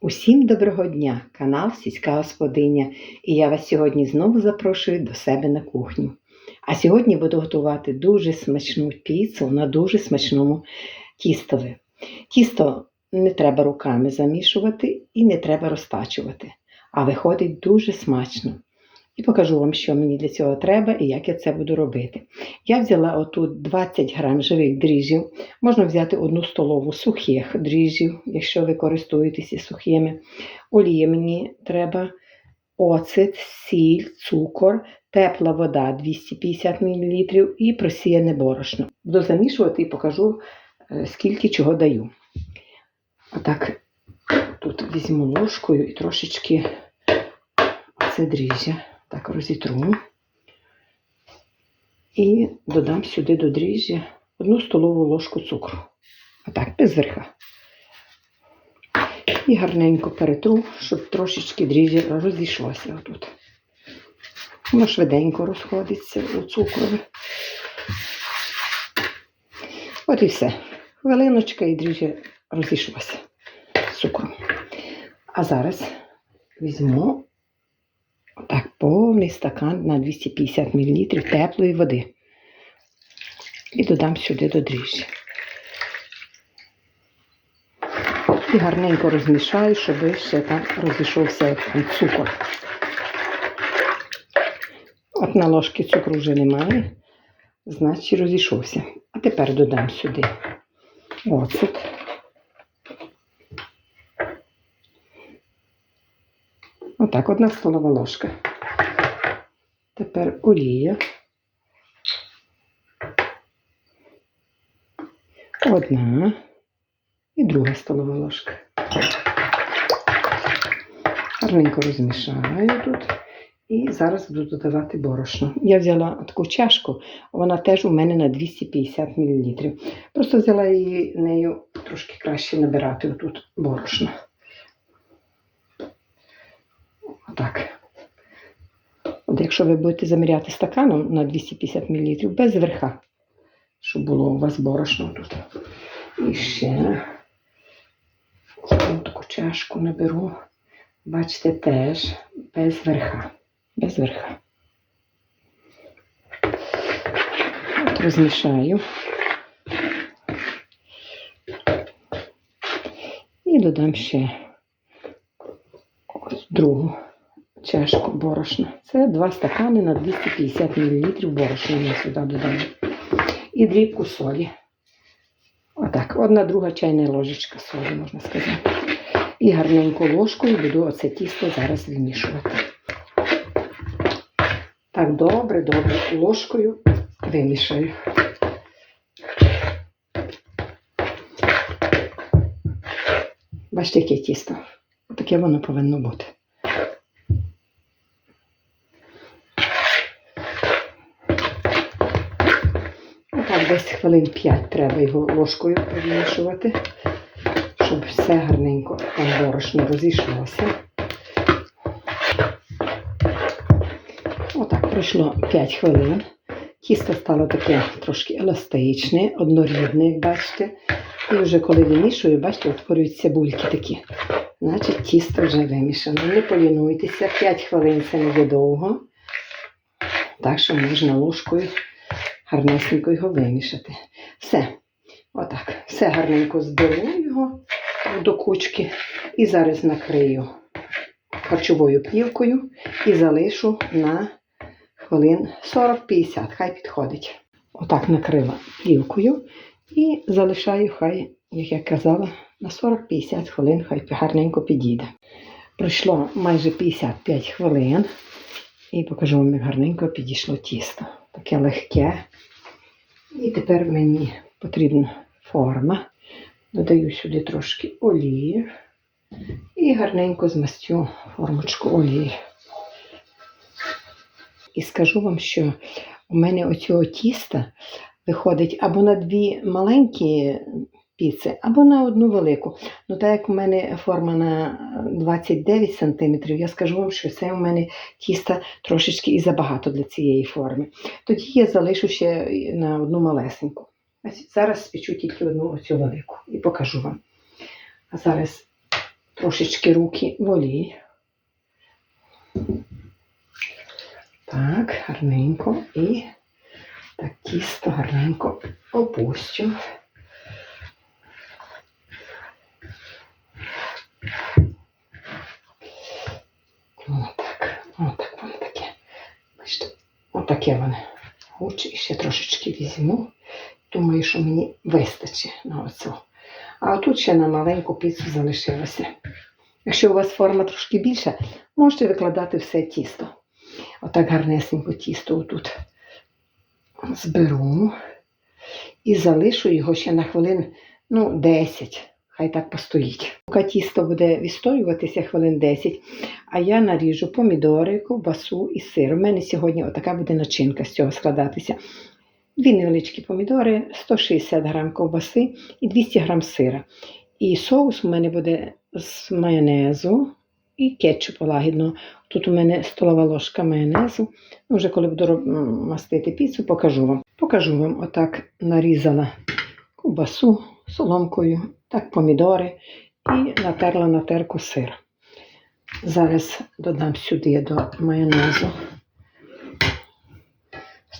Усім доброго дня! Канал Сільська Господиня. І я вас сьогодні знову запрошую до себе на кухню. А сьогодні буду готувати дуже смачну піцу на дуже смачному тістові. Тісто не треба руками замішувати і не треба розтачувати, а виходить дуже смачно. І покажу вам, що мені для цього треба і як я це буду робити. Я взяла отут 20 грам живих дріжджів. Можна взяти одну столову сухих дріжджів, якщо ви користуєтеся сухими. Олії мені треба, оцет, сіль, цукор, тепла вода 250 мл і просіяне борошно. Буду замішувати і покажу, е, скільки чого даю. Отак, тут візьму ложкою і трошечки це дріжджя. Так розітру. І додам сюди до дріжджя одну столову ложку цукру. Отак, без верха. І гарненько перетру, щоб трошечки дріжджя розійшлося отут. Воно швиденько розходиться у цукрові. От і все. Хвилиночка і дріжджя розійшлося з цукром. А зараз візьму отак повний стакан на 250 мл теплої води. І додам сюди до дріжджі. І гарненько розмішаю, щоб ще там розійшовся цукор. От на ложки цукру вже немає, значить розійшовся. А тепер додам сюди оцет. Отак, одна столова ложка. Тепер олія. Одна і друга столова ложка. Гарненько розмішаю тут. І зараз буду додавати борошно. Я взяла таку чашку, вона теж у мене на 250 мл. Просто взяла її нею трошки краще набирати отут борошно. Отак. От якщо ви будете заміряти стаканом на 250 мл без верха, щоб було у вас борошно тут. І ще таку чашку наберу. Бачите, теж без верха. Без верха. От розмішаю. І додам ще другу чашку борошна. Це два стакани на 250 мл борошна я сюди додаю. І дрібку солі. Отак, одна друга чайна ложечка солі, можна сказати. І гарненько ложкою буду оце тісто зараз вимішувати. Так, добре, добре, ложкою вимішаю. Бачите, яке тісто. Таке воно повинно бути. Отак, десь хвилин 5 треба його ложкою перемішувати, щоб все гарненько там борошно розійшлося. Отак пройшло 5 хвилин. Тісто стало таке трошки еластичне, однорідне, як бачите. І вже коли вимішую, бачите, утворюються бульки такі. Значить, тісто вже вимішане. Не полінуйтеся, 5 хвилин це не є довго. Так що можна ложкою гарнесенько його вимішати. Все. Отак. Все гарненько зберу його до кучки. І зараз накрию харчовою плівкою і залишу на хвилин 40-50. Хай підходить. Отак накрила плівкою і залишаю, хай, як я казала, на 40-50 хвилин, хай гарненько підійде. Пройшло майже 55 хвилин. І покажу вам, як гарненько підійшло тісто. Таке легке. І тепер мені потрібна форма. Додаю сюди трошки олії і гарненько змастю формочку олії. І скажу вам, що у мене оцього тіста виходить або на дві маленькі піци, або на одну велику. Ну, так як у мене форма на 29 см, я скажу вам, що це у мене тіста трошечки і забагато для цієї форми. Тоді я залишу ще на одну малесеньку. Зараз спечу тільки одну оцю велику і покажу вам. А зараз трошечки руки в олії. Так, гарненько. І так тісто гарненько опущу. Отак, отак воно таке. Бачите, отаке воно. Хочу і ще трошечки візьму. Думаю, що мені вистачить на оцю. А тут ще на маленьку піцу залишилося. Якщо у вас форма трошки більша, можете викладати все тісто. Отак гарнесенько тісто отут зберу і залишу його ще на хвилин ну, 10. Хай так постоїть. Поки тісто буде відстоюватися хвилин 10, а я наріжу помідори, ковбасу і сир. У мене сьогодні отака буде начинка з цього складатися. Дві невеличкі помідори, 160 грам ковбаси і 200 грам сира. І соус у мене буде з майонезу і кетчупу лагідного. Тут у мене столова ложка майонезу. Ну, Вже коли буду мастити піцу, покажу вам. Покажу вам, отак нарізала ковбасу соломкою, так помідори і натерла на терку сир. Зараз додам сюди до майонезу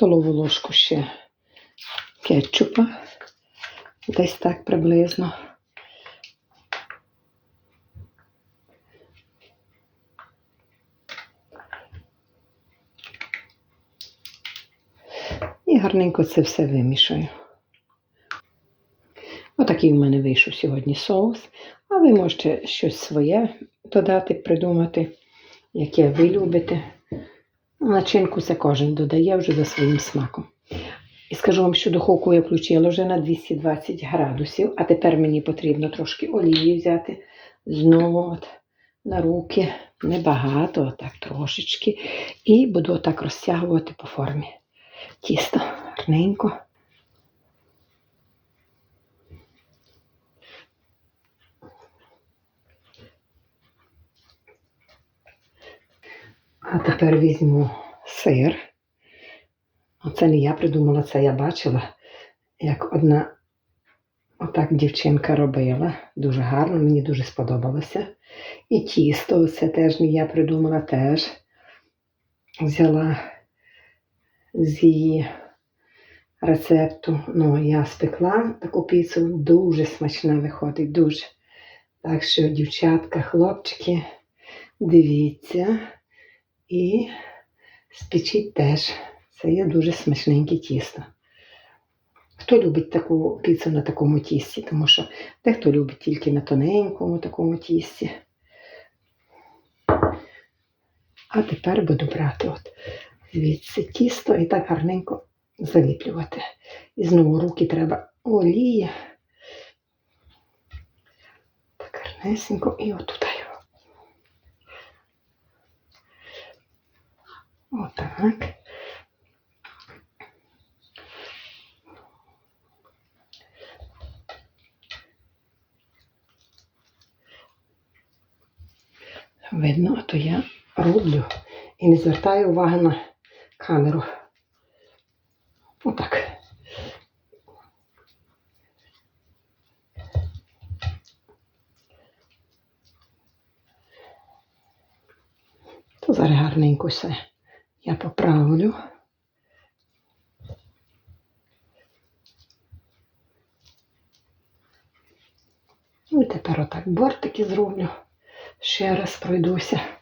столову ложку ще кетчупа, десь так приблизно. І гарненько це все вимішаю. Отакий в мене вийшов сьогодні соус. А ви можете щось своє додати, придумати, яке ви любите. Начинку це кожен додає вже за своїм смаком. І скажу вам, що духовку я включила вже на 220 градусів, а тепер мені потрібно трошки олії взяти знову от, на руки, небагато, отак трошечки. І буду отак розтягувати по формі. Тісто гарненько. А тепер візьму сир. Оце не я придумала, це я бачила, як одна отак дівчинка робила. Дуже гарно, мені дуже сподобалося. І тісто, це теж не я придумала, теж взяла з її рецепту. Ну, я спекла таку піцу, дуже смачна виходить, дуже. Так що, дівчатка, хлопчики, дивіться. І спечіть теж. Це є дуже смачненьке тісто. Хто любить таку піцу на такому тісті, тому що дехто любить тільки на тоненькому такому тісті. А тепер буду брати от звідси тісто і так гарненько заліплювати. І знову руки треба олія. Так гарнесенько і отут. Отак. Видно, а то я роблю звертаю уваги на камеру. Отак. То зараз гарненько все я поправлю. Ну, І тепер отак бортики зроблю. Ще раз пройдуся.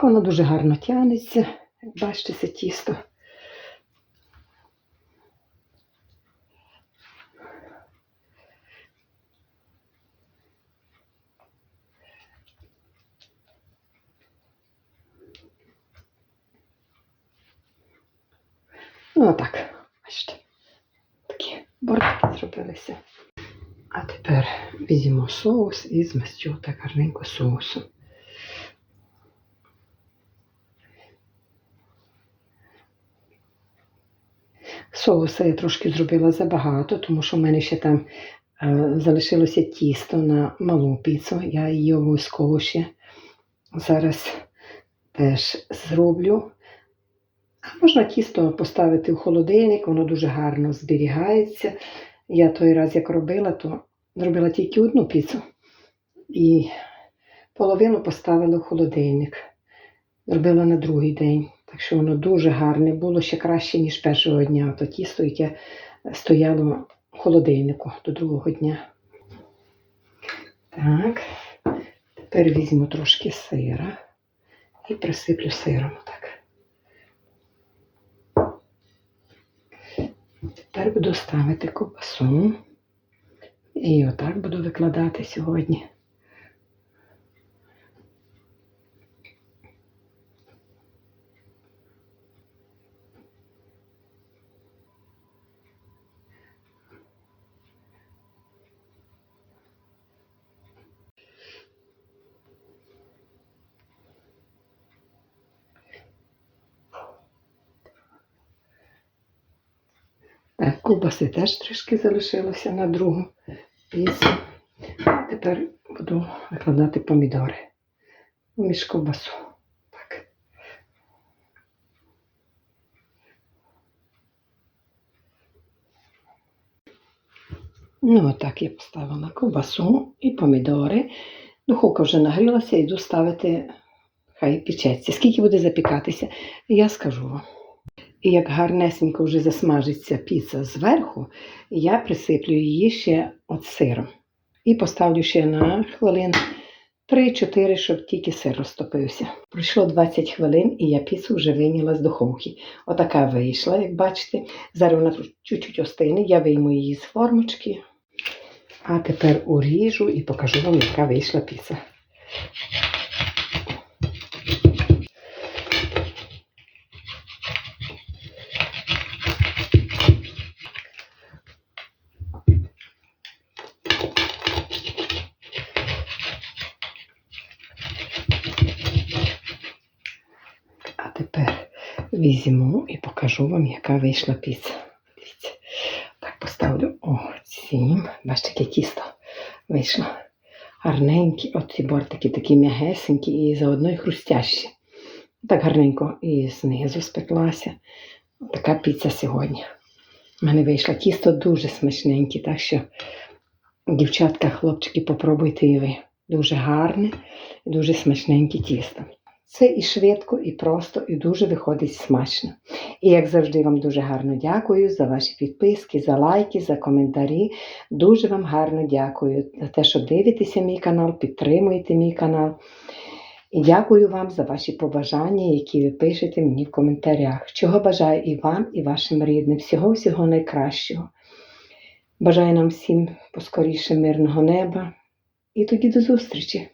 Отак воно дуже гарно тягнеться, як бачите, це тісто. Ну, отак, бачите. Такі бортики зробилися. А тепер візьмемо соус і змастю так гарненько соусом. Соуса я трошки зробила забагато, тому що в мене ще там е, залишилося тісто на малу піцу. Я її обов'язково ще зараз теж зроблю. А можна тісто поставити в холодильник, воно дуже гарно зберігається. Я той раз, як робила, то зробила тільки одну піцу. І половину поставила в холодильник. Зробила на другий день. Так що воно дуже гарне було ще краще, ніж першого дня. То тісто, яке стояло в холодильнику до другого дня. Так, тепер візьму трошки сира і присиплю сиром. Так. Тепер буду ставити ковбасу. І отак буду викладати сьогодні. Ковбаси теж трішки залишилося на другу піцу. Тепер буду викладати помідори між ковбасу. Так. Ну, отак я поставила ковбасу і помідори. Духовка вже нагрілася, йду ставити, хай печеться. Скільки буде запікатися, я скажу вам. І як гарнесенько вже засмажиться піца зверху, я присиплю її ще от сиром. І поставлю ще на хвилин 3-4, щоб тільки сир розтопився. Пройшло 20 хвилин, і я піцу вже вийняла з духовки. Отака вийшла, як бачите. Зараз вона чуть-чуть остине, я вийму її з формочки. А тепер уріжу і покажу вам, яка вийшла піца. Візьму і покажу вам, яка вийшла піца. Дивіться. Так поставлю о, цім. Бачите, яке тісто вийшло. Гарненькі, от ці бортики такі м'ягесенькі і заодно і хрустящі. Так гарненько і знизу спеклася. Така піца сьогодні. У мене вийшло тісто дуже смачненьке, так що, дівчатка, хлопчики, попробуйте і ви. Дуже гарне дуже смачненьке тісто. Це і швидко, і просто, і дуже виходить смачно. І як завжди, вам дуже гарно дякую за ваші підписки, за лайки, за коментарі. Дуже вам гарно дякую за те, що дивитеся мій канал, підтримуєте мій канал. І дякую вам за ваші побажання, які ви пишете мені в коментарях. Чого бажаю і вам, і вашим рідним. Всього-всього найкращого. Бажаю нам всім поскоріше мирного неба. І тоді до зустрічі!